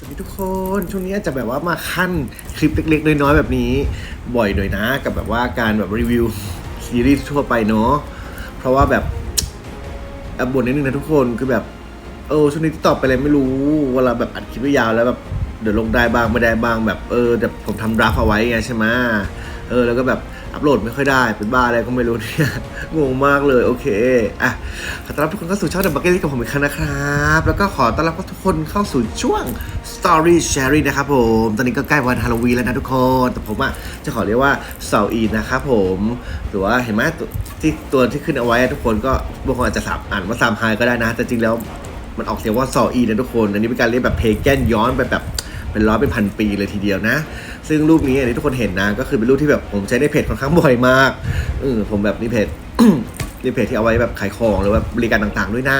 สวัสดีทุกคน ช่วงนี้อาจจะแบบว่ามาขั้นคลิปเล็กๆน้อยๆแบบนี้บ่อยหน่อยนะ กับแบบว่าการแบบรีวิวซีรีส์ทั่วไปเนาะเพราะว่าแบบแอบบ่นนิดนึงนะทุกคนคือแบบเออช่วงนี้ที่ตอบไปอะไรไม่รู้เวลาแบบอัดคลิปไว้ยาวแล้วแบบเดี๋ยวลงได้บ้างไม่ได้บ้างแบบเออแต่ผมทำดราฟเอาไว้ไงใช่ไหมเออแล้วก็แบบ อัปโหลดไม่ค่อยได้ เป็นบ้าอะไรก็ไม่รู้เนี่ย งงมากเลย โอเค อะ ขอต้อนรับทุกคนเข้าสู่ช่อง The Bucket List กับผมอีกครั้งนะครับ แล้วก็ขอต้อนรับทุกคนเข้าสู่ช่วง Story Sharing นะครับผม ตอนนี้ก็ใกล้วันฮาโลวีนแล้วนะทุกคน แต่ผมอะจะขอเรียกว่าเสาอีนนะครับผม หรือว่าเห็นไหมตัวที่ตัวที่ขึ้นเอาไว้ทุกคนก็บางคนอาจจะสับอ่านว่าซามไฮก็ได้นะ แต่จริงแล้วมันออกเสียงว่าซออีนะทุกคน อันนี้เป็นการเรียกแบบเพแกนย้อนไปแบบ เป็นร้อยเป็นพันปีเลยทีเดียวนะ ซึ่งรูปนี้อันนี้ทุกคนเห็นนะ ก็คือเป็นรูปที่แบบผมใช้ในเพจค่อนข้างบ่อยมากเออผมแบบนี่เพจนี่เพจที่เอาไว้แบบขายของหรือว่าบริการต่างๆด้วยนะ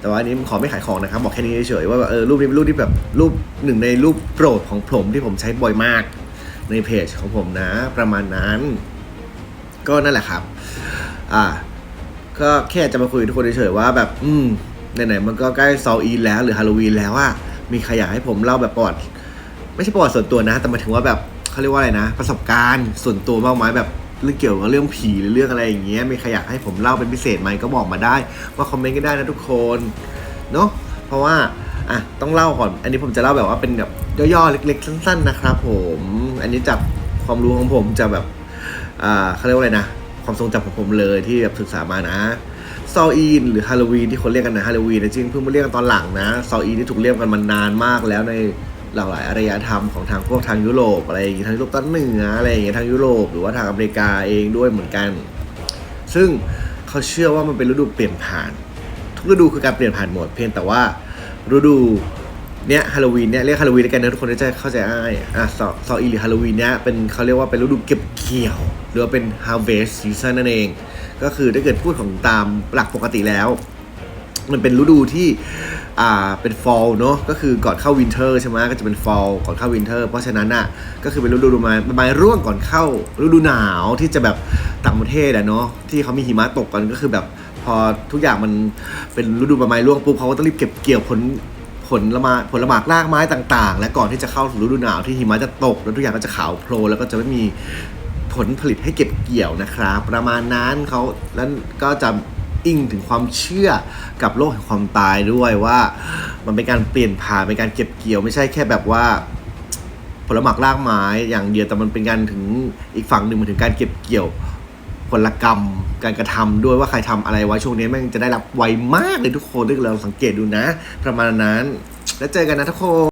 แต่ว่าอันนี้ขอไม่ขายของนะครับ บอกแค่นี้เฉยๆว่าเออรูปนี้เป็นรูปที่แบบรูปหนึ่งในรูปโปรดของผมที่ผมใช้บ่อยมากในเพจของผมนะ ประมาณนั้น ก็นั่นแหละครับ อ่า ก็แค่จะมาคุยทุกคนเฉยๆว่าแบบ อืมไหนๆมันก็ใกล้ซอลอีนแล้วหรือฮาโลวีนแล้วว่ามีใครอยากให้ผมเล่าแบบประวัติ ไม่ใช่ประวัติส่วนตัวนะ แต่หมายถึงว่าแบบเขาเรียกว่าอะไรนะ ประสบการณ์ส่วนตัวบ้างไหมแบบเรื่องเกี่ยวกับเรื่องผีหรือเรื่องอะไรอย่างเงี้ยมีใครอยากให้ผมเล่าเป็นพิเศษไหมก็บอกมาได้ ว่าคอมเมนต์ก็ได้นะทุกคนเนาะเพราะว่าอะต้องเล่าก่อน อันนี้ผมจะเล่าแบบว่าเป็นแบบย่อๆเล็ก ๆ สั้น ๆ นะครับ ผม อันนี้จากความรู้ของผมจะแบบอ่าเขาเรียกว่าอะไรนะ ความทรงจำของผมเลยที่แบบศึกษามานะซออีนหรือฮาโลวีนที่คนเรียกกันนะฮาโลวีนจริงเพิ่งมาเรียกกันตอนหลังนะซออีนที่ถูกเรียกกันมานานมากแล้วใน หลากหลายอารยธรรมของทางพวกทางยุโรปอะไรอย่างงี้ทางยุโรปตอนเหนืออะไรอย่างเงี้ยทางยุโรปหรือว่าทางอเมริกาเองด้วยเหมือนกัน ซึ่งเขาเชื่อว่ามันเป็นฤดูเปลี่ยนผ่าน ทุกฤดูคือการเปลี่ยนผ่านหมดเพียงแต่ว่าฤดูเนี้ยฮาโลวีนเนี้ยเรียกฮาโลวีนแล้วกันนะทุกคนจะเข้าใจง่ายอะซอซออีหรือฮาโลวีนเนี้ยเป็นเขาเรียกว่าเป็นฤดูเก็บเกี่ยว หรือว่าเป็น harvest season นั่นเอง ก็คือถ้าเกิดพูดของตามหลักปกติแล้ว มันเป็นฤดูที่อ่าเป็น fall เนอะก็คือก่อนเข้า winter ใช่ไหมก็จะเป็น fall ก่อนเข้า winter เพราะฉะนั้นน่ะก็คือเป็นฤดูประมาณประมาณร่วงก่อนเข้าฤดูหนาวที่จะแบบต่างประเทศอะเนาะที่เขามีหิมะตกกันก็คือแบบพอทุกอย่างมันเป็นฤดูใบไม้ร่วงปุ๊บเขาก็ต้องรีบเก็บเกี่ยวผลผลละมาผลหมากรากไม้ต่างๆ และก่อนที่จะเข้าฤดูหนาวที่หิมะจะตก แล้วทุกอย่างก็จะขาวโพลนแล้วก็จะไม่มีผลผลิตให้เก็บเกี่ยวนะครับ ประมาณนั้นเขาแล้วก็จะ อิงถึงความเชื่อกับโลกแห่งความตายด้วยว่า มันเป็นการเปลี่ยนผ่านเป็นการเก็บเกี่ยวไม่ใช่แค่แบบว่าผลหมากรากไม้อย่างเดียวแต่มันเป็นการถึงอีกฝั่งหนึ่งมันถึงการเก็บเกี่ยวผลกรรมการกระทำด้วยว่าใครทำอะไรไว้ช่วงนี้แม่งจะได้รับไวมากเลยทุกคนถ้าเราสังเกตดูนะ ประมาณนั้น แล้วเจอกันนะทุกคน